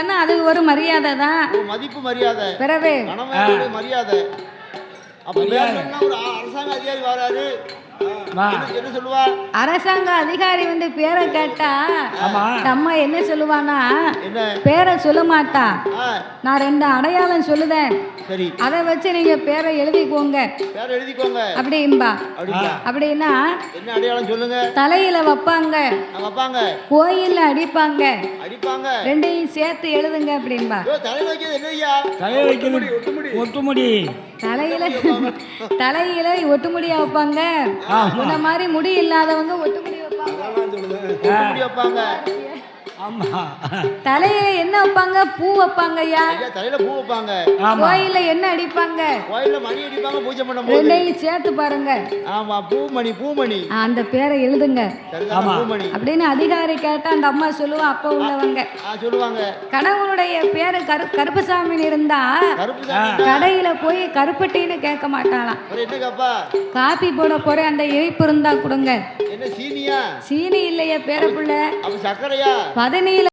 ஏன்னா அது ஒரு மரியாதை தான். ஒரு மதிப்பு மரியாதை. கணவனுடைய மரியாதை. அப்ப ஒரு அரசாங்க அதிகாரி வராரு. என்ன- என்ன சொல்லுவா? அரசாங்க அதிகாரி வந்து பேரை கேட்டா ஆமா. நம்ம என்ன சொல்லுவானா என்ன? பேரை சொல்ல மாட்டா. நான் ரெண்டு அடையாளம் சொல்லுதேன். சரி. அதை வச்சு நீங்க பேரை எழுதிக்கோங்க. பேர எழுதிக்கோங்க. அப்படிம்பா. அப்படிங்களா அப்படின்னா என்ன அடையாளம் சொல்லுங்க? தலையில வைப்பாங்க. நான் வைப்பாங்க. கோயில்ல அடிப்பாங்க. அடிப்பாங்க. ரெண்டையும் சேர்த்து எழுதுங்க அப்படிம்பா ஐயோ, தலையில வைக்கிறது என்னய்யா தலையை வைக்கிறது ஒட்டுமுடி. தலையில தலையில ஒட்டுமுடியா வைப்பாங்க. இந்த மாதிரி முடி இல்லாதவங்க ஒட்டுமுடி வைப்பாங்க. தலையில என்ன வைப்பாங்க? பூ வைப்பாங்க ஐயா தலையில பூ வைப்பாங்க. கோயில்ல அடிப்பாங்க. கோயில்ல மணி அடிப்பாங்க பூஜை பண்ணும்போது ரெண்டையும் சேர்த்து பாருங்க. ஆமா பூமணி பூமணி. அந்த பேரை எழுதுங்க. ஆமா. பூமணி. அப்படின்னு அதிகாரி கேட்டா அந்த அம்மா சொல்லுவா அப்ப உள்ளவங்க. ஆ சொல்லுவாங்க. கடவுளுடைய பேரு கரு கருப்பசாமின்னு இருந்தா கடையில போய் கருப்பட்டின்னு கேட்க மாட்டாளாம். காப்பி போட போறேன் அந்த இனிப்பு இருந்தா கொடுங்க. என்ன சீனியா? சீனி இல்லையா அப்ப சர்க்கரையா? பதனியில